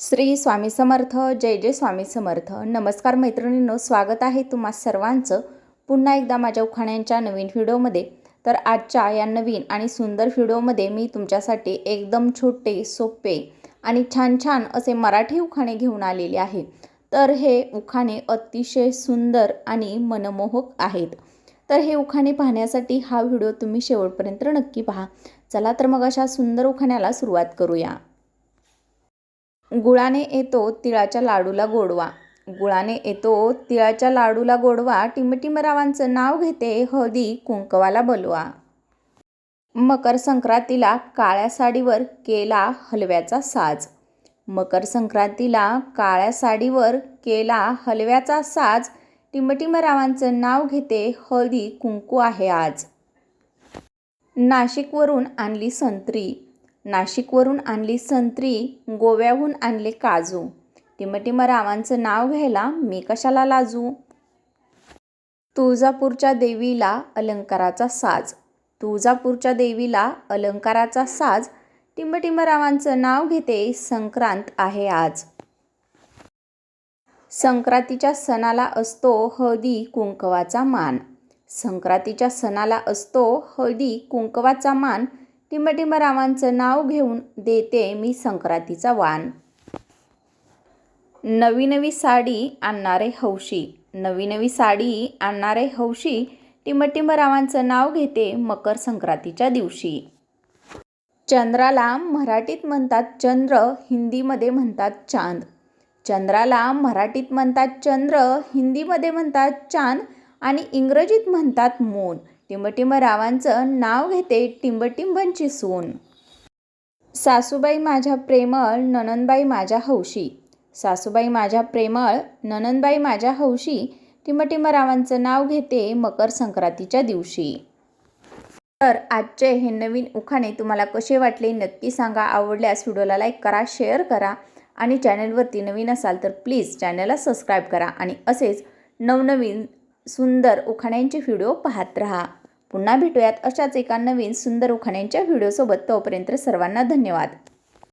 श्री स्वामी समर्थ जय जय स्वामी समर्थ. नमस्कार मैत्रिणींनो स्वागत आहे तुम्हा सर्वांचं पुन्हा एकदा माझ्या उखाण्यांच्या नवीन व्हिडिओमध्ये. तर आजच्या या नवीन आणि सुंदर व्हिडिओमध्ये मी तुमच्यासाठी एकदम छोटे सोपे आणि छान छान असे मराठी उखाणे घेऊन आलेले आहे. तर हे उखाणे अतिशय सुंदर आणि मनमोहक आहेत. तर हे उखाणे पाहण्यासाठी हा व्हिडिओ तुम्ही शेवटपर्यंत नक्की पहा. चला तर मग अशा सुंदर उखाण्याला सुरुवात करूया. गुळाने येतो तिळाच्या लाडूला गोडवा. गुळाने येतो तिळाच्या लाडूला गोडवा. टिमटिमरावांचं नाव घेते हळदी कुंकवाला बलवा. मकर संक्रांतीला काळ्या साडीवर केला हलव्याचा साज. मकर संक्रांतीला काळ्या साडीवर केला हलव्याचा साज. टिमटिमरावांचं नाव घेते हळदी कुंकू आहे आज. नाशिकवरून आणली संत्री. नाशिकवरून आणली संत्री गोव्याहून आणले काजू. टिमटिम रावांचं नाव घ्यायला मी कशाला लाजू? तुळजापूरच्या देवीला अलंकाराचा साज. तुळजापूरच्या देवीला अलंकाराचा साज. टिमटिम रावांचं नाव घेते संक्रांत आहे आज. संक्रांतीच्या सणाला असतो हळदी कुंकवाचा मान. संक्रांतीच्या सणाला असतो हळदी कुंकवाचा मान. टिमटिमरावांचं नाव घेऊन देते मी संक्रांतीचा वाण. नवी नवी साडी आणणारे हौशी. नवी नवी साडी आणणारे हौशी टिंबटिंबरावांचं नाव घेते मकर संक्रांतीच्या दिवशी. चंद्राला मराठीत म्हणतात चंद्र हिंदीमध्ये म्हणतात चांद. चंद्राला मराठीत म्हणतात चंद्र हिंदीमध्ये म्हणतात चांद आणि इंग्रजीत म्हणतात मून. टिंबटिंब रावांचं नाव घेते टिंबटिंबांची सून. सासूबाई माझ्या प्रेमळ ननंदबाई माझ्या हौशी. सासूबाई माझ्या प्रेमळ ननंदबाई माझ्या हौशी. टिंबटिंब रावांचं नाव घेते मकर संक्रांतीच्या दिवशी. तर आजचे हे नवीन उखाणे तुम्हाला कसे वाटले नक्की सांगा. आवडल्यास व्हिडिओला लाईक करा शेअर करा आणि चॅनलवरती नवीन असाल तर प्लीज चॅनलला सबस्क्राईब करा आणि असेच नवनवीन सुंदर उखाण्यांचे व्हिडिओ पाहत राहा. पुन्हा भेटूयात अशाच एका नवीन सुंदर उखाण्यांच्या व्हिडिओसोबत. तोपर्यंत सर्वांना धन्यवाद.